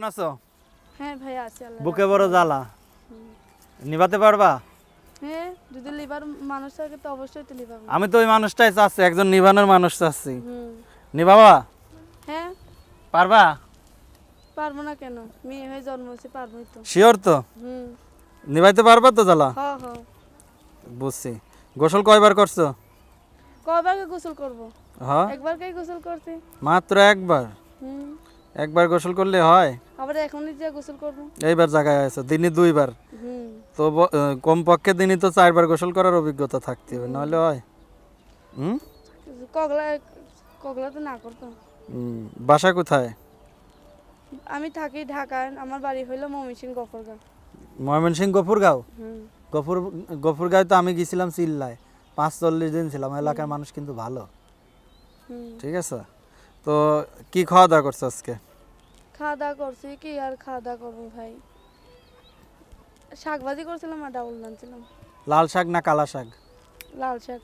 কেমন আছো? হ্যাঁ ভাই আছে আল্লাহ বুকে বড় জ্বালা। নিভাতে পারবা? হ্যাঁ যদি লিভার মানুষ থাকে তো অবশ্যই তো লিভার আমি তো ওই মানুষটাই চাচ্ছি একজন নিভানোর মানুষ চাচ্ছি। নিভাবা হ্যাঁ। পারবা? পারব না কেন? মেয়ে হয়ে জন্ম হয়েছে পারবোই তো। শিওর তো? হুম। নিভাইতে পারবা তো জ্বালা? হ হ। বুঝছি। গোসল কয়বার করছ? কয়বারকে গোসল করব? হ্যাঁ একবারকেই গোসল করছি। মাত্র একবার? হুম। একবার গোসল করলে হয়? আবার এখনই যে গোসল করব। এইবার জায়গায় আছে দিনে দুইবার। হুম। তো কমপক্ষে দিনই তো চারবার গোসল করার অভিজ্ঞতা থাকতে হবে নাহলে হয়। হুম? কগলা কগলা তো না করতো। হুম, বাসা কোথায়? আমি থাকি ঢাকায় আমার বাড়ি হইল ময়মনসিং গফরগাঁও। ময়মনসিং গফুরগাঁও? হুম। গফুর গফুরগাঁও তো আমি গেছিলাম চিল্লায়। পাঁচ চল্লিশ দিন ছিলাম এলাকার মানুষ কিন্তু ভালো। ঠিক আছে? তো কি খাওয়া দাওয়া করছ আজকে? খাওয়া দাওয়া করছি কি আর খাওয়া দাওয়া করব ভাই? শাক ভাজি করছিলাম আর ডাউল রাঁধছিলাম লাল শাক না কালা শাক? লাল শাক।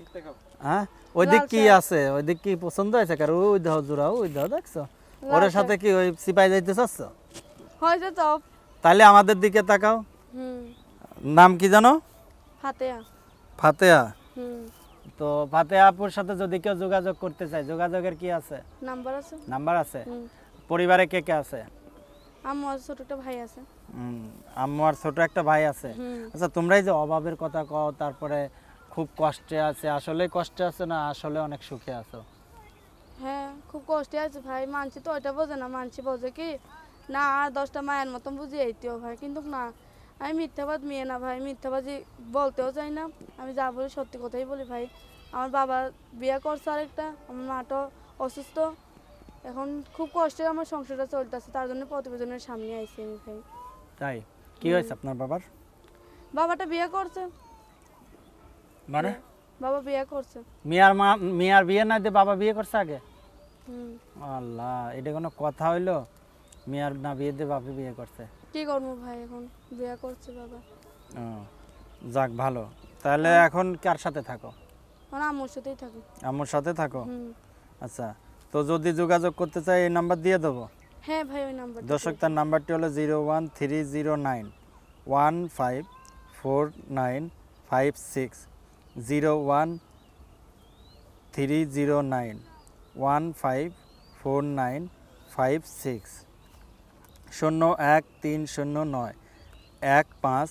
হ্যাঁ? ওই দিক কি আছে? ওই দিক কি পছন্দ হয়েছে কারও? ওই দেহ জোড়া ওই দেহ দেখছ? ওর সাথে কি ওই সিপাই যাইতে চাচ্ছ? হয়তো টপ তাহলে আমাদের দিকে তাকাও। হুম। নাম কি জানো? হাতেয়া ফাতেয়া? হুম। তো ফাতেহা আপুর সাথে যদি কেউ যোগাযোগ করতে চায় যোগাযোগের কি আছে? নাম্বার আছে। নাম্বার আছে? পরিবারে কে কে আছে? আমার ছোট একটা ভাই আছে। আম্মু আর ছোট একটা ভাই আছে? আচ্ছা তোমরাই যে অভাবের কথা কও তারপরে খুব কষ্টে আছে আসলে কষ্টে আছে না আসলে অনেক সুখে আছো? হ্যাঁ খুব কষ্টে আছে ভাই। মানছি তো ওইটা বোঝে না মানছি বোঝে কি? না আর দশটা মায়ের মতন বুঝিয়ে এইতেও ভাই কিন্তু না আমি মিথ্যাবাদ মেয়ে না ভাই মিথ্যাবাজি বলতেও চাই না। আমি যা বলি সত্যি কথাই বলি ভাই। আমার বাবা বিয়ে করছে আরেকটা আমার মাটাও অসুস্থ। এখন খুব কষ্টে আমার সংসারটা চলতেছে তার জন্য প্রতিবেদনের সামনে আইছি আমি ভাই। তাই? কি হয়েছে আপনার বাবার? বাবাটা বিয়ে করছে। মানে? বাবা বিয়ে করছে। মিয়ার মা মিয়ার বিয়ে না দিয়ে বাবা বিয়ে করছে আগে? হুম। আল্লাহ এটা কোনো কথা হইল? মিয়ার না বিয়ে দিয়ে বাপে বিয়ে করছে? কি করব ভাই এখন? বিয়ে করছে বাবা। ও, যাক ভালো। তাহলে এখন কার সাথে থাকো? মানে আম্মুর সাথেই থাকি। আম্মুর সাথে থাকো? হুম। আচ্ছা তো যদি যোগাযোগ করতে চাই এই নাম্বার দিয়ে দেবো? হ্যাঁ ভাই ওই নাম্বার দর্শক তার নাম্বারটি হলো zero one three zero nine one five four nine five six zero one three zero nine one five four nine five six. শূন্য এক তিন শূন্য নয় এক পাঁচ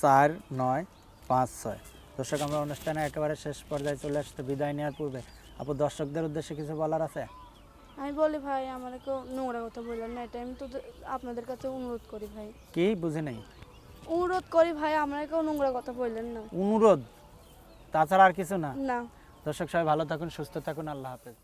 চার নয় পাঁচ ছয়। দর্শক আমরা অনুষ্ঠানে একেবারে শেষ পর্যায়ে চলে আসতে বিদায় নেওয়ার পূর্বে আপু দর্শকদের উদ্দেশ্যে কিছু বলার আছে? আমি বলি ভাই আমার কেউ নোংরা কথা বললেন না এটা আমি তো আপনাদের কাছে অনুরোধ করি ভাই। কি? বুঝে নেই। অনুরোধ করি ভাই আমরা কেউ নোংরা কথা বললেন না। অনুরোধ? তাছাড়া আর কিছু না? না। দর্শক সবাই ভালো থাকুন সুস্থ থাকুন আল্লাহ হাফেজ।